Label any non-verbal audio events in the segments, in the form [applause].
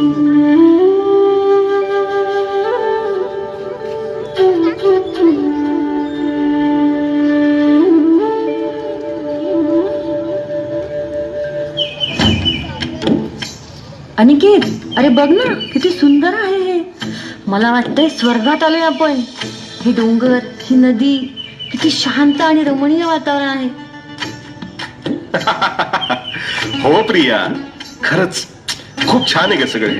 अनिकेत अरे बघ ना किती सुंदर आहे हे. मला वाटतंय स्वर्गात आलोय आपण. हे डोंगर ही नदी किती शांत आणि रमणीय वातावरण आहे. [laughs] हो प्रिया खरंच खूप छान आहे ग सगळे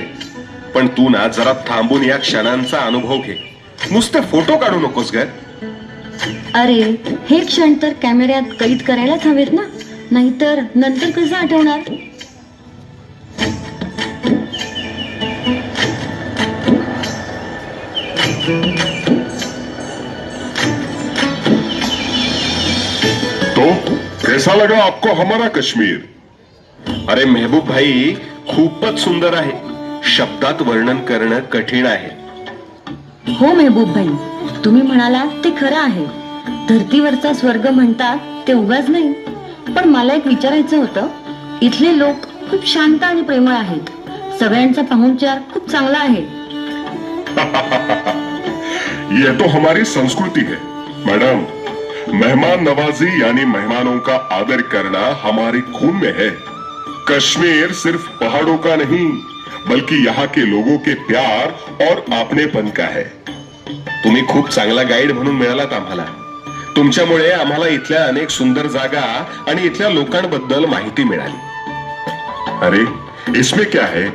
पण तू ना जरा थांबून या क्षणांचा अनुभव घे. नुसते फोटो काढू नकोस ग. अरे हे क्षण तर कॅमेऱ्यात कैद करायलाच हवेत ना? नाहीतर नंतर कसं आठवणार? तो कैसा लगा आपको हमारा कश्मीर? अरे मेहबूब भाई खूपच सुंदर आहे. शब्दात वर्णन करणं कठीण आहे. हो मेहबूब भाई तुम्ही म्हणाला ते खरं आहे. धर्तीवरचा स्वर्ग म्हणतात ते उगाच नाही. पण मला एक विचारायचं होतं इथले लोक खूप शांत आणि प्रेमळ आहेत. सगळ्यांचा पाहुणचार खूप चांगला आहे. [laughs] ये तो हमारी संस्कृति है मैडम. मेहमान नवाजी यानी मेहमानों का आदर करना हमारे खून में है. कश्मीर सिर्फ पहाड़ों का नहीं बल्कि यहाँ के लोगों के प्यार और आपनेपन का है। तुम्ही खूप चांगला गाईड म्हणून मिळालात आम्हाला। तुमच्यामुळे आम्हाला इथल्या अनेक सुंदर जागा आणि इथल्या लोकांबद्दल माहिती मिळाली। अरे इसमें क्या है?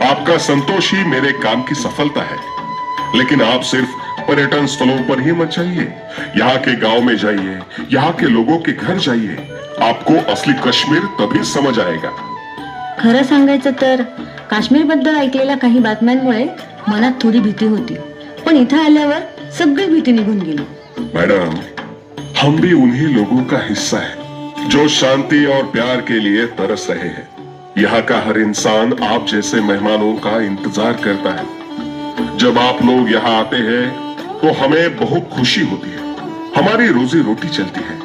आपका संतोष ही मेरे काम की सफलता है। लेकिन आप सिर्फ पर्यटन स्थलों पर ही मत जाइए। यहाँ के गांव में जाइए यहाँ के लोगों के घर जाइए। आपको असली कश्मीर तभी समझ आएगा। खरं सांगायचं तर काश्मीरबद्दल ऐकलेल्या काही बातम्यांमुळे मनात थोडी भीती होती. पण इथं आल्यावर सगळी भीती निघून गेली. मॅडम हम भी उन्हीं लोगों का हिस्सा है जो शांति और प्यार के लिए तरस रहे हैं। यहाँ का हर इंसान आप जैसे मेहमानों का इंतजार करता है। जब आप लोग यहाँ आते हैं तो हमें बहुत खुशी होती है। हमारी रोजी रोटी चलती है।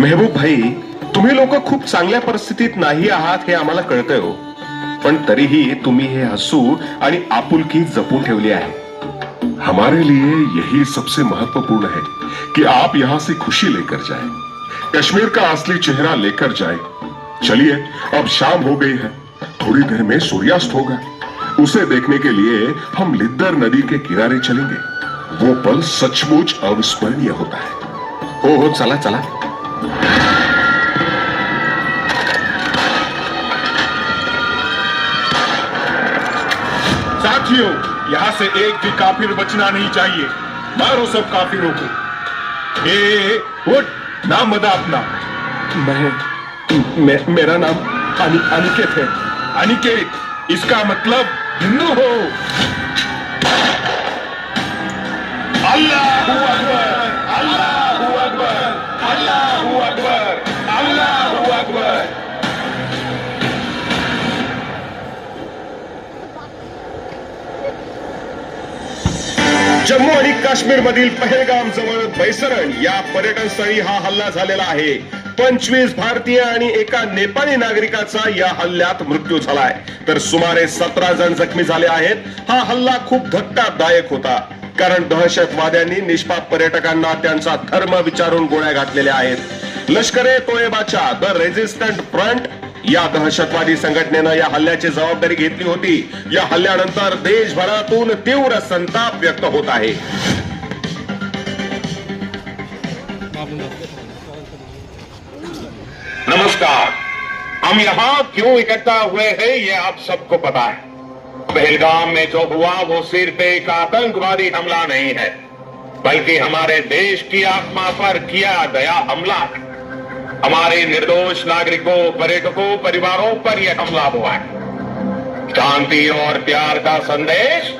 महबूब भाई तुम्ही लोक खूप चांगल्या परिस्थितीत नाही आहात हे आम्हाला कळतंय हो. पण तरीही तुम्ही हे हसू आणि आपुलकी जपून ठेवली आहे. हमारे लिए यही सबसे महत्त्वपूर्ण है कि आप यहाँ से खुशी लेकर जाए। कश्मीर का असली चेहरा लेकर जाए। चलिए अब शाम हो गई है। थोड़ी देर में सूर्यास्त होगा। उसे देखने के लिए हम लिद्दर नदी के किनारे चलेंगे। वो पल सचमुच अविस्मरणीय होता है। हो हो चला चला। साथियों यहाँ से एक भी काफिर बचना नहीं चाहिए। मारो सब काफिरों को। ए, उठ नाम बता अपना। मैं मे, मेरा नाम अनि, अनिकेत है। अनिकेत इसका मतलब हिंदू हो। अल्लाह अकबर अल्लाह अकबर अल्लाह अकबर। जम्मू आणि काश्मीर मधील पहलगाम जवळ बैसरण या पर्यटन स्थळी हा हल्ला झालेला आहे. पंचवीस भारतीय आणि एका नेपाळी नागरिकाचा या हल्ल्यात मृत्यू झालाय. तर सुमारे सतरा जण जखमी झाले आहेत. हा हल्ला खूप धक्कादायक होता. कारण दहशतवाद्यांनी निष्पाप पर्यटकांना त्यांचा धर्म विचारून गोळ्या घातलेल्या आहेत. लष्करे तोयबाच्या द रेजिस्टंट फ्रंट या दहशतवादी संघटनेनं या हल्ल्याची जबाबदारी घेतली होती. या हल्ल्यानंतर देशभरातून तीव्र संताप व्यक्त होत आहे. नमस्कार. हम यहाँ क्यों इकट्ठा हुए हैं, ये आप सबको पता है। पहलगाम में जो हुआ, वो सिर्फ़ एक आतंकवादी हमला नहीं है, बल्कि हमारे देश की आत्मा पर किया गया हमला है। हमारे निर्दोष नागरिकों पर्यटकों परिवारों पर यह हमला हुआ है। शांति और प्यार का संदेश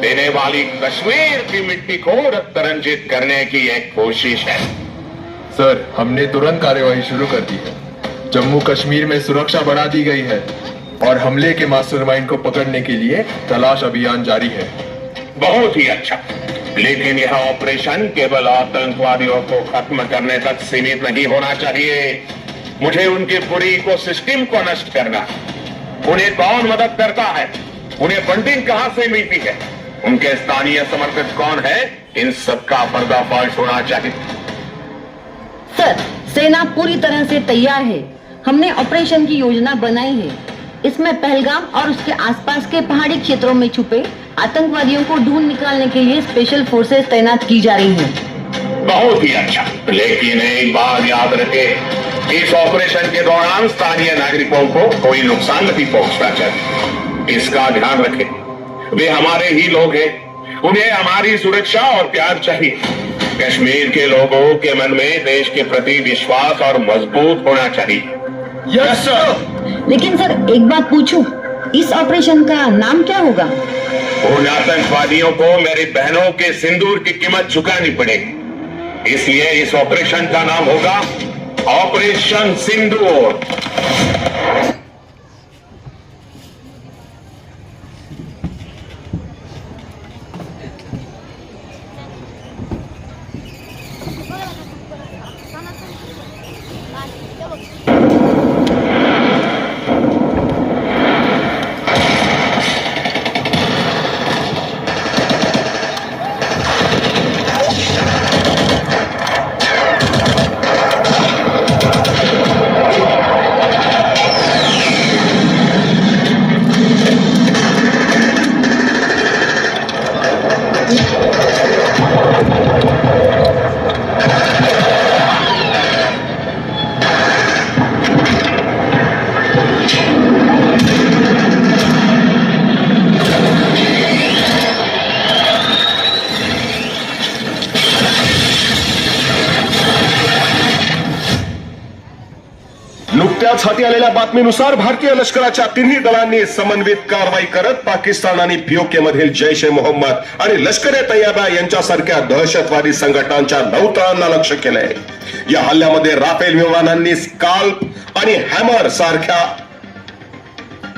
देने वाली कश्मीर की मिट्टी को रक्त रंजित करने की एक कोशिश है। सर हमने तुरंत कार्यवाही शुरू कर दी है। जम्मू कश्मीर में सुरक्षा बढ़ा दी गई है और हमले के मास्टरमाइंड को पकड़ने के लिए तलाश अभियान जारी है। बहुत ही अच्छा। लेकिन यह ऑपरेशन केवल आतंकवादियों को खत्म करने तक सीमित नहीं होना चाहिए। मुझे उनकी पूरी इको सिस्टम को नष्ट करना। उन्हें कौन मदद करता है, उन्हें फंडिंग कहाँ से मिलती है, उनके स्थानीय समर्थक कौन है, इन सबका पर्दाफाश होना चाहिए। सर, सेना पूरी तरह से तैयार है। हमने ऑपरेशन की योजना बनाई है। इसमें पहलगाम और उसके आसपास के पहाड़ी क्षेत्रों में छुपे आतंकवादियों को ढूंढ निकालने के लिए स्पेशल फोर्सेस तैनात की जा रही हैं। बहुत ही अच्छा। लेकिन एक बात याद रखे, इस ऑपरेशन के दौरान स्थानीय नागरिकों को कोई नुकसान नहीं पहुँचना चाहिए इसका ध्यान रखे। वे हमारे ही लोग हैं। उन्हें हमारी सुरक्षा और प्यार चाहिए। कश्मीर के लोगों के मन में देश के प्रति विश्वास और मज़बूत होना चाहिए। यस सर लेकिन सर एक बात पूछूँ इस ऑपरेशन का नाम क्या होगा? उन आतंकवादियों को मेरी बहनों के सिंदूर की कीमत चुकानी पड़ेगी। इसलिए इस ऑपरेशन का नाम होगा ऑपरेशन सिंदूर। नुकत्याच हाती आलेल्या बातमीनुसार भारतीय लष्कराच्या तिन्ही दलांनी समन्वित कारवाई करत पाकिस्तान आणि पीओके मधील जैश ए मोहम्मद आणि लष्कर ए तैयबा यांच्यासारख्या दहशतवादी संघटनांच्या नऊ तळांना लक्ष केलंय. या हल्ल्यामध्ये राफेल विमानांनी स्काल्प आणि हॅमर सारख्या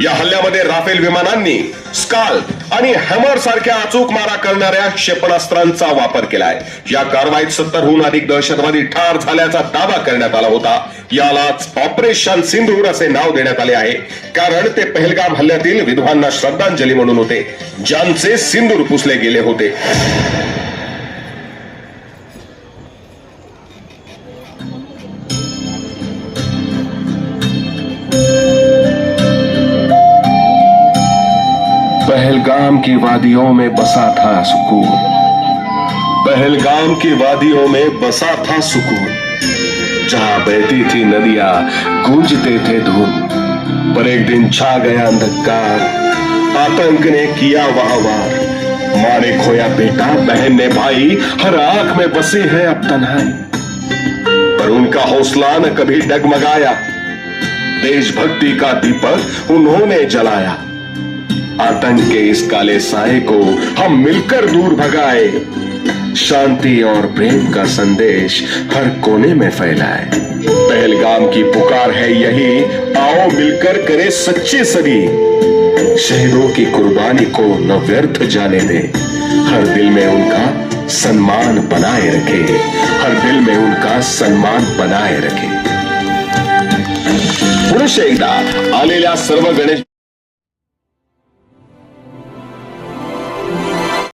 या हल्ल्यामध्ये राफेल विमानांनी स्काल्प आणि हॅमर सारख्या अचूक मारा करणाऱ्या क्षेपणास्त्रांचा वापर केलाय. या कारवाईत सत्तरहून अधिक दहशतवादी ठार झाल्याचा दावा करण्यात आला होता. यालाच ऑपरेशन सिंधूर असे नाव देण्यात आले आहे. कारण ते पहलगाम हल्ल्यातील विधवांना श्रद्धांजली म्हणून होते ज्यांचे सिंदूर पुसले गेले होते. पहलगाम की वादियों में बसा था सुकून। पहलगाम की वादियों में बसा था सुकून। जहाँ बहती थी नदियाँ, गूंजते थे धूम पर एक दिन छा गया अंधकार। आतंक ने किया वहाँ वार। माँ ने खोया बेटा, बहन ने भाई। हर आँख में बसे है अब तन्हाई। पर उनका हौसला न कभी डगमगाया। देशभक्ति का दीपक उन्होंने जलाया। आतंक के इस काले साए को हम मिलकर दूर भगाए। शांति और प्रेम का संदेश हर कोने में फैलाए। पहलगाम की पुकार है यही, आओ मिलकर करे सच्चे सभी। शहीदों की कुर्बानी को न व्यर्थ जाने दे। हर दिल में उनका सम्मान बनाए रखे। हर दिल में उनका सम्मान बनाए रखे। पुरुष एकदा आलेल्या सर्व गणेश